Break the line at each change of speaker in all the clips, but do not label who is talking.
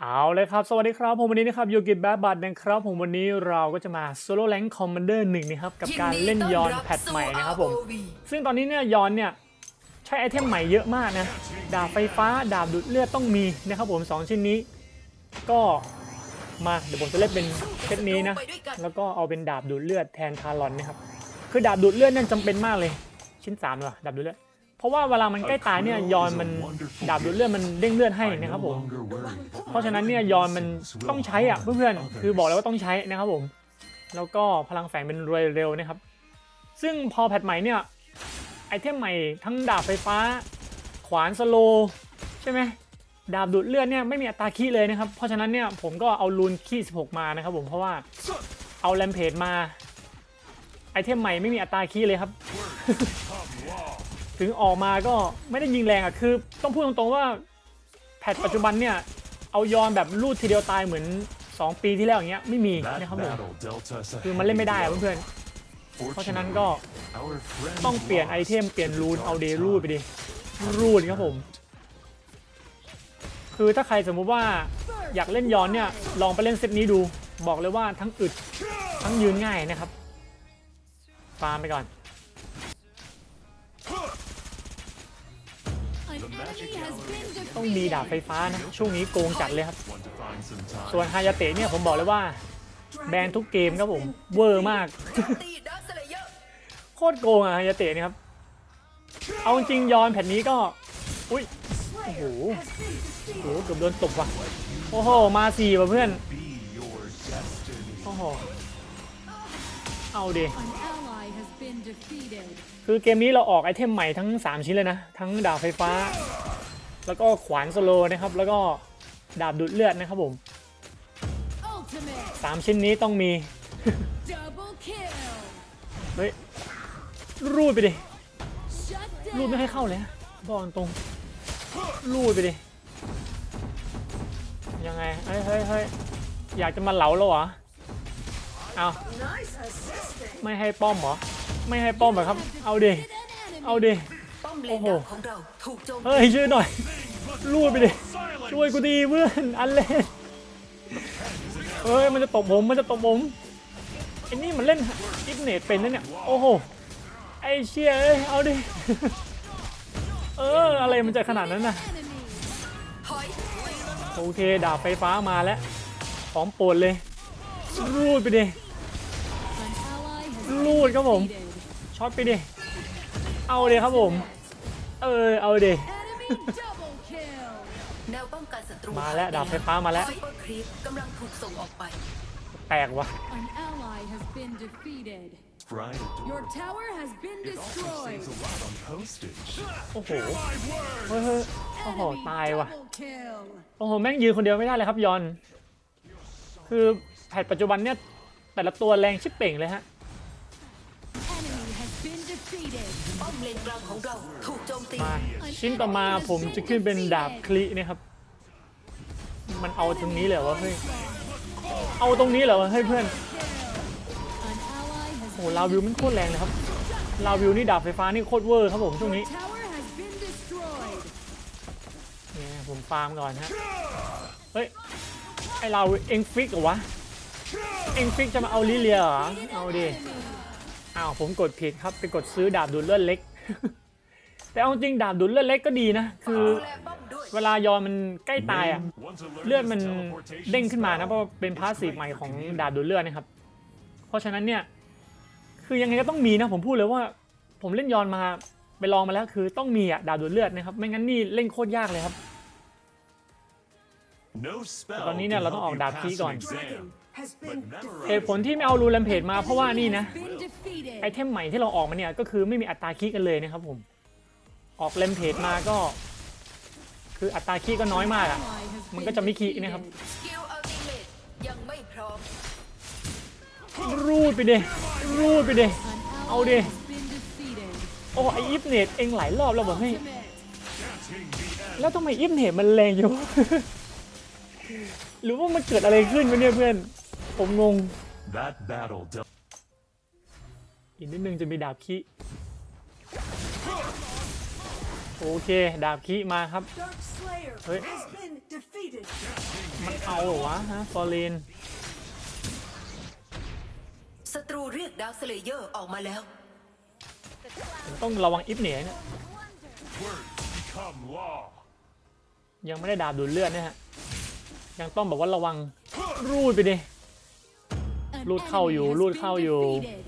เอาเลยครับ สวัสดีครับ ผมวันนี้นะครับยูกิบแบบบัตนะครับ ผมวันนี้เราก็จะมาโซโล่แ n งคอมมานเดอร์หนึ่งนะครับ กับการเล่นยอนแพทใหม่นะครับผม ซึ่งตอนนี้เนี่ยยอนเนี่ย ใช้ไอเทมใหม่เยอะมากนะ ดาบไฟฟ้า ดาบดูดเลือดต้องมีนะครับผม 2 ชิ้นนี้ ก็มาเดี๋ยวผมจะเล่นเป็นเซตนี้นะ แล้วก็เอาเป็นดาบดูดเลือดแทนทารอนนะครับ คือดาบดูดเลือดนั่นจำเป็นมากเลย ชิ้น3เลยว่ะดาบดูดเลือด เพราะว่าเวลามันใกล้ตายเนี่ยยอนมันดาบดูดเลือดมันเด้งเลือดให้นะครับผม เพราะฉะนั้นเนี่ยยอนมันต้องใช้อะเพื่อนๆคือบอกเลยว่าต้องใช้นะครับผม แล้วก็พลังแฝงเป็นรวยเร็วนะครับ ซึ่งพอแพทใหม่เนี่ยไอเทมใหม่ทั้งดาบไฟฟ้า ขวานสโลว์ใช่ไหมดาบดูดเลือดเนี่ยไม่มีอัตราคีเลยนะครับ เพราะฉะนั้นเนี่ยผมก็เอาลูนคี16 มานะครับผมเพราะว่าเอาแรมเพจมาไอเทมใหม่ไม่มีอัตราคีเลยครับ ถึงออกมาก็ไม่ได้ยิงแรงอะคือ ต้องพูดตรงๆว่าแพทปัจจุบันเนี่ย เอายอนแบบลูดทีเดียวตายเหมือน 2 ปีที่แล้วอย่างเงี้ยไม่มีนะครับผมคือมันเล่นไม่ได้อะเพื่อนๆเพราะฉะนั้นก็ต้องเปลี่ยนไอเทมเปลี่ยนรูนเอาเดรูดไปดิรูดครับผม คือถ้าใครสมมุติว่าอยากเล่นย้อนเนี่ยลองไปเล่นเซตนี้ดู บอกเลยว่าทั้งอึดทั้งยืนง่ายนะครับฟาร์มไปก่อน ต้องมีดาบไฟฟ้านะ ช่วงนี้โกงจัดเลยครับ ส่วนฮายาเตะเนี่ยผมบอกเลยว่า แบนทุกเกมครับผม เวอร์มาก
ตีดักสเลเยอร์
โคตรโกงอะฮายาเตะเนี่ยครับ เอาจริงยอนแผ่นนี้ก็ อุ้ยโอ้โหโอ้โหเกือบโดนตบว่ะ โอ้โห มาสี่ว่ะเพื่อน โอ้โห เอาดิ คือเกมนี้เราออกไอเทมใหม่ทั้ง 3 ชิ้นเลยนะ ทั้งดาบไฟฟ้า แล้วก็ขวานสโลว์นะครับ แล้วก็ดาบดูดเลือดนะครับผม
Ultimate
3ชิ้นนี้ต้องมี
double kill.
เฮ้ย รูดไปดิ
Shut
รูดไม่
down.
ให้เข้าเลยนะบอกตรง รูดไปดิ ยังไงเฮ้ยเฮ้ยเฮ้ยอยากจะมาเหลาแล้วเหรอ เอาไม่ให้ป้อมเหรอ ไม่ให้ป้อมเหรอครับ เอาดิ
An enemy.
เอาดิ
ป้อมเล
โอ้
น
โห
ดาวของเราถูกโจมตี
เฮ้ยช่วยหน่อย รูดไปดิ ช่วยกูดีเพื่อน อันเล่นเฮ้ย มันจะตบผม มันจะตบผมไอ้นี่มันเล่นอิฟเนตเป็นนะเนี่ย โอ้โห ไอ้เชี่ยเอ้ย เอาดิ เออ อะไรมันจะขนาดนั้นน่ะ
Enemy.
ถอย
โอเค ดาบไฟฟ้ามาแล้ว ของโปรดเลย รูดไปดิ
An ally has
รูดครับผม
defeated.
ช็อตไปดิ เอาดิครับผม เออ เอาดิ
Enemy double kill.
แนวป้องกันศัตรู
มาแล้วดาบไฟฟ้ามาแล้ว
ซุปเปอร์ครีปกำลังถูกส่งออกไป
แตกว่ะ
An ally has been defeated.
Fried
Your tower has been
It also
destroyed.
saves a lot on postage.
โอ้โห เฮ้ยเฮ้ยโอ้โห
Enemy
ตายว่ะ
double kill.
โอ้โห แม่งยืนคนเดียวไม่ได้เลยครับยอน คือแพทปัจจุบันเนี่ย แต่ละตัวแรงชิบเป่งเลยฮะ
ป้อมเลนกลางของเราถูกโจมตี
มาชิ้นต่อมาผมจะขึ้นเป็นดาบคลีนะครับ มันเอาตรงนี้เลยเหรอวะเฮ้ยเอาตรงนี้เหรอวะเฮ้ยเพื่อน
An ally has
โอ้โหลาวิวมันโคตรแรงเลยครับลาวิวนี่ดาบไฟฟ้านี่โคตรเวอร์ครับผมช่วงนี้
tower has been destroyed.
เนี่ยผมฟาร์มก่อนฮะเฮ้ยไอเราเอ็งฟิกเหรอวะเอ็งฟิกจะมาเอาลิเลียเหรอเอาดิ อ้าวผมกดผิดครับไปกดซื้อดาบดูดเลือดเล็ก แต่เอาจริงดาบดูดเลือดเล็กก็ดีนะ คือ
ดูแลป้อมด้วย
เวลายอนมันใกล้ตายอะ
Once alerted
เลือดมัน
to teleportation
เด้งขึ้นมานะเพ
spell.
ราะว่าเป็นพาสซีฟใหม่ของดาบดูดเลือดนะครับ เพราะฉะนั้นเนี่ย คือยังไงก็ต้องมีนะผมพูดเลยว่า ผมเล่นยอนมาไปลองมาแล้วคือต้องมีอะดาบดูดเลือดนะครับไม่งั้นนี่เล่นโคตรยากเลยครับ
No spell
ตอนนี้เนี่ย
can
เราต้องอ
help
อก
you
ดาบคี
pass
ก่อน
an exam. But memorize
เหตุผลที่ไม่เอารูแลมเพจมาเพราะว่านี่นะ
Been defeated.
ไอเทมใหม่ที่เราออกมาเนี่ย ก็คือไม่มีอัตราคีกันเลยนะครับผม ออกแลมเพจมาก็ คืออัตราคีก็น้อยมากอะ
Ally has
มัน
been
ก็จะไม่คีนะครับ
defeated.
สกิลอัลติเมตยังไม่พร้อม
รูดไปดิรูดไปดิ
An
เอาดิ
ally has been defeated.
โอ้ไออิฟเนตเองหลายรอบแล้วบอกเฮ้ย
Ultimate.
แล้วทำไมอิฟเนตมันแรงอยู่หรือว่ามันเกิดอะไรขึ้นวะเนี่ยเพื่อน ผมงง
That battle dealt
อีกนิดนึงจะมีดาบคีโอเค ดาบคีมาครับ
Dark Slayer
Wait.
has been defeated.
มันเอาเหรอวะฮะฟอร์เรน
ศัตรูเรียกดาวสเลเยอร์ออกมาแล้ว
ผมต้องระวังอิฟเหนียเนี่ย
Words become law.
ยังไม่ได้ดาบดูดเลือดเนี่ยฮะ ยังต้องแบบว่าระวังรูดไปดิ
An
Lút khâu
enemy
dù,
has
lút
been
khâu dù.
defeated.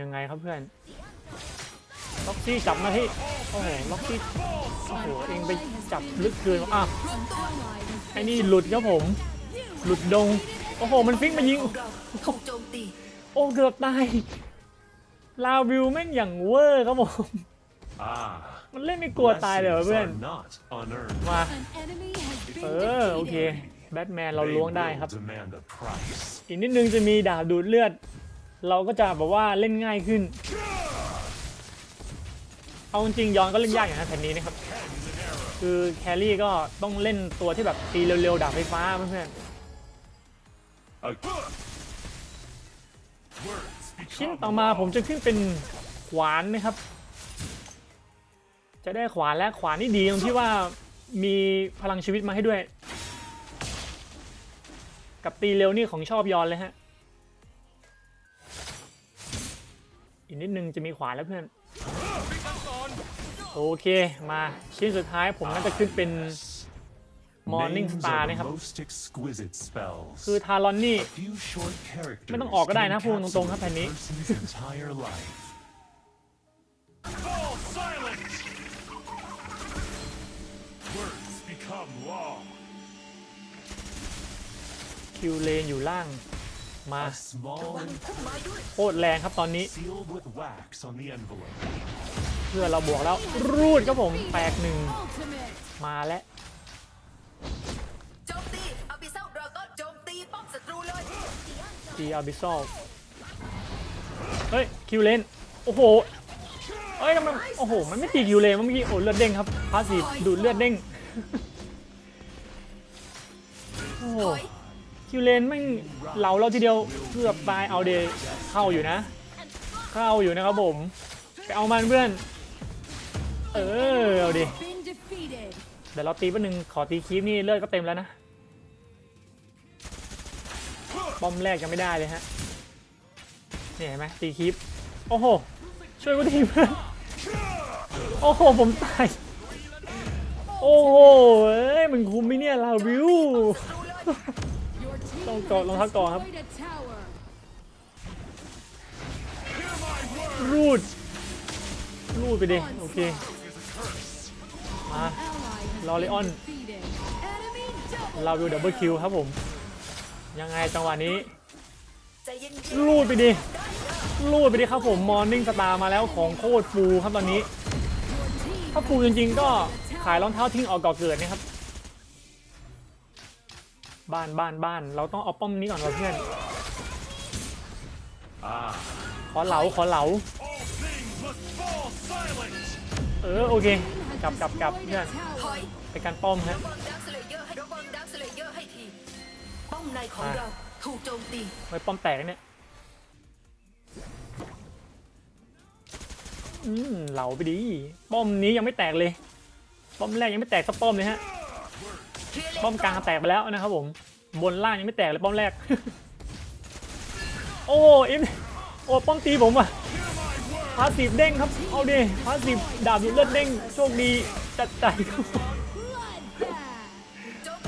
ยังไงครับเพื่อน ล็อกซี่จับมาที่โอ้โหล็อกซี่โอ้โหเองไปจับลึกเกินอะ
An ally has
ไอ้นี่หลุดครับผม หลุดดง โอ้โห มันฟิกมายิง
ของเราถูกโจมตี
โอ้เกือบตาย ลาวิวแม่งอย่างเวอร์ครับผม
Ah.
มันเล่นไม่กลัวตายเลยเหรอ
blessings
เพื่อน
are not unearned.
มา
An enemy has
เอ
been
อโอเค
defeated.
แบทแมนเราล้วงได้ครับ
They will demand a price.
อีกนิดนึงจะมีดาบดูดเลือด เราก็จะแบบว่าเล่นง่ายขึ้น เอาจริงๆย้อนก็เล่นยากอย่างนั้นแผ่นนี้นะครับ คือแครี่ก็ต้องเล่นตัวที่แบบตีเร็วๆดาบไฟฟ้าเพื่อน
A Words
ๆชิ้น
become
ต่อมา
law.
ผมจะขึ้นเป็นขวานนะครับ จะได้ขวานและขวานนี่ดีตรงที่ว่ามีพลังชีวิตมาให้ด้วย กับตีเร็วนี่ของชอบยอนเลยฮะ อีกนิดนึงจะมีขวานแล้วเพื่อน โอเคมาชิ้นสุดท้ายผมน่าจะขึ้นเป็น Morning Star นะครับ คือทารอนนี่ ไม่ต้องออกก็ได้นะพูดตรงๆครับแผ่นนี้ คิวเลนอยู่ล่างมา
A small
พุ่มไม้ด้วย
โคตรแรงครับตอนนี้
sealed with wax on the envelope.
เพื่อเราบวกแล้วรูดครับผมแตกหนึ่ง
Ultimate.
มาแล้ว
โจมตีอาบิเซลดราก้อนโจมตีป้อมศัตรูเลย
จีอาร์บิซอลเฮ้ยคิวเลนโอ้โหเอ้ยทำไมโอ้โหมันไม่ตีคิวเลนเมื่อกี้โอ้เลือดเด้งครับพาสีดูดเลือดเด้งโอ้โห
ถอย
คิวเลนแม่งเหลาเราทีเดียวเกือบตายเอาเดย์เข้าอยู่นะ เข้าอยู่นะครับผม ไปเอามันเพื่อน เออเอาดิเดี๋ยวเราตีแป๊บนึงขอตีคีปนี่เลือดก็เต็มแล้วนะป้อมแรกยังไม่ได้เลยฮะนี่เห็นไหมตีคีปโอ้โหช่วยกูทีเพื่อนโอ้โหผมตายโอ้โหเอ้ยมันคุ้มไหมเนี่ยลาวิว
Your team
Don't go,
has
don't have to go, huh?
destroyed a tower.
รูด รูดไปดิ โอเค มา
Ally has
Lolion.
been defeated. Enemy double
ลาวิวดับเบิลคิวครับผม ยังไงจังหวะนี้ รูดไปดิ รูดไปดิครับผม มอร์นิ่งสตาร์มาแล้วของโคตรฟูครับตอนนี้ ถ้าฟูจริงๆก็ขายรองเท้าทิ้งออกก่อเกิดนะครับ บ้านบ้านบ้าน เราต้องเอาป้อมนี้ก่อนว่ะเพื่อน
Ah.
ขอเหลาขอเหลา
All things must fall silent!
เออโอเค
has
กลับกลับกลับ
destroyed
เพื่อน
a
ถอย
tower.
ไปการป้อมฮะ
ระวังดาวสเลเยอร์ให้ระวังดาวสเลเยอร์ให้ทีป้อมในของเราถูกโจมตี
ไว้ป้อมแตกเนี่ยอืมเหลาไปดี ป้อมนี้ยังไม่แตกเลย ป้อมแรกยังไม่แตกสักป้อมเลยฮะ
เคลียร์เลน
ป้อมกลางแตกไปแล้วนะครับผม บนล่างยังไม่แตกเลยป้อมแรก โอ้เอิมโอ้ป้อมตีผมว่ะพาสีฟเด้งครับ เอาดิพาสีฟดาบดูดเลือดเด้ง โชคดีจัดใจครับ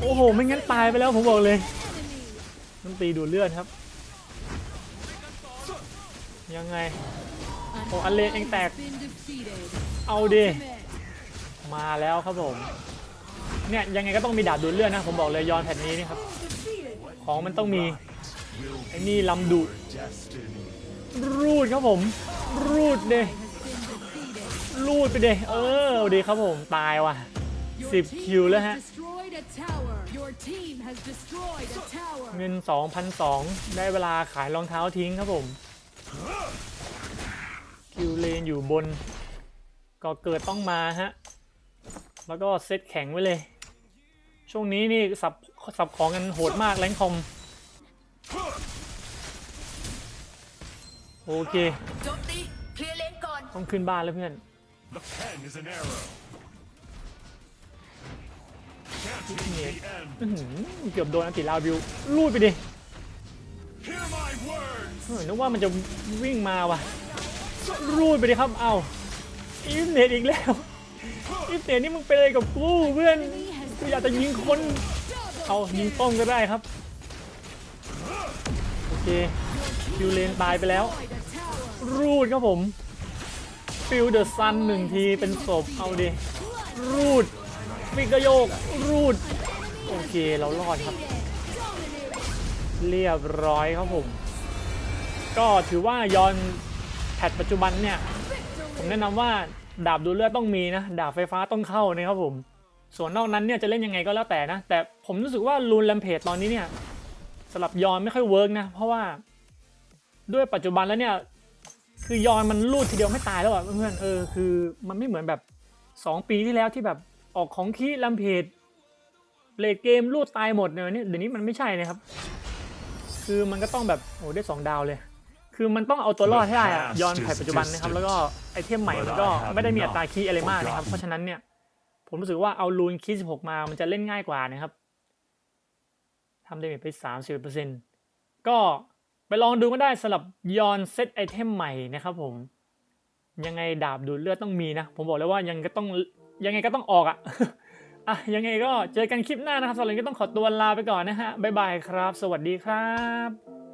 โอ้
โห ไม่งั้นตายไปแล้วผมบอกเลย
Enemy.
มันตีดูเลือดครับ ยังไง
An
Oh, alle
ally
eng
has
tag.
been defeated.
เอาดิมาแล้วครับผม เนี่ยยังไงก็ต้องมีดาบดูดเลือดนะ ผมบอกเลยยอนแผ่นนี้นี่ครับ ของมันต้องมี ไอ้นี่ลำดุรูดครับผม รูดเดรูดไปเดเออดีครับผม ตายว่ะสิบคิวแล้วฮะ
has destroyed a tower. Your team has destroyed a tower.
เงิน2,002ได้เวลาขายรองเท้าทิ้งครับผม คิวเลนอยู่บน ก็เกิดต้องมาฮะ แล้วก็เซตแข็งไว้เลย ช่วงนี้นี่สับสับของกันโหดมากแรงคอม โอเค
โจมตีเคลียร์เลนก่อน
ต้องขึ้นบ้านแล้วเพื่อน
The pen is an arrow. Can't the end.
อื้อหือเกือบโดนอันติลาวิวลูดไปดิ
Hear my words.
เออนึกว่ามันจะวิ่งมาว่ะ รูดไปดิครับ เอ้าอีฟเน็ตอีกแล้วอีฟเน็ตนี่มึงเป็นอะไรกับกูเพื่อน กูอยากจะยิงคน เอายิงป้อมก็ได้ครับ โอเคคิวเลนตายไปแล้ว รูดครับผม ฟิลเดอะซันหนึ่งทีเป็นศพเอาดิ รูดฟิกโยก รูด โอเคเรารอดครับ เรียบร้อยครับผม ก็ถือว่ายอนแพทปัจจุบันเนี่ย ผมแนะนำว่าดาบดูเลือดต้องมีนะ ดาบไฟฟ้าต้องเข้านะครับผม ส่วนนอกนั้นเนี่ยจะเล่นยังไงก็แล้วแต่นะ แต่ผมรู้สึกว่ารูนแลมเพจตอนนี้เนี่ยสำหรับยอนไม่ค่อยเวิร์กนะ เพราะว่าด้วยปัจจุบันแล้วเนี่ย คือยอนมันรูดทีเดียวไม่ตายแล้วอะเพื่อนเออคือมันไม่เหมือนแบบ 2 ปีที่แล้วที่แบบออกของคีแลมเพจเลดเกมรูดตายหมดเนี่ยเดี๋ยวนี้มันไม่ใช่นะครับ คือมันก็ต้องแบบโอ้ได้สองดาวเลยคือมันต้องเอาตัวรอดให้ได้อะยอนแพทปัจจุบันนะครับ แล้วก็ไอเทมใหม่มันก็ไม่ได้มีอัตราคีย์อะไรมากนะครับ เพราะฉะนั้นเนี่ย ผมรู้สึกว่าเอาลูนคีย์16มามันจะเล่นง่ายกว่านะครับทำได้ไป30%ก็ไปลองดูก็ได้สำหรับยอนเซตไอเทมใหม่นะครับผม ยังไงดาบดูดเลือดต้องมีนะ ผมบอกเลยว่ายังก็ต้องยังไงก็ต้องออกอะอะยังไงก็เจอกันคลิปหน้านะครับสำหรับนี้ก็ต้องขอตัวลาไปก่อนนะฮะบ๊ายบายครับ สวัสดีครับ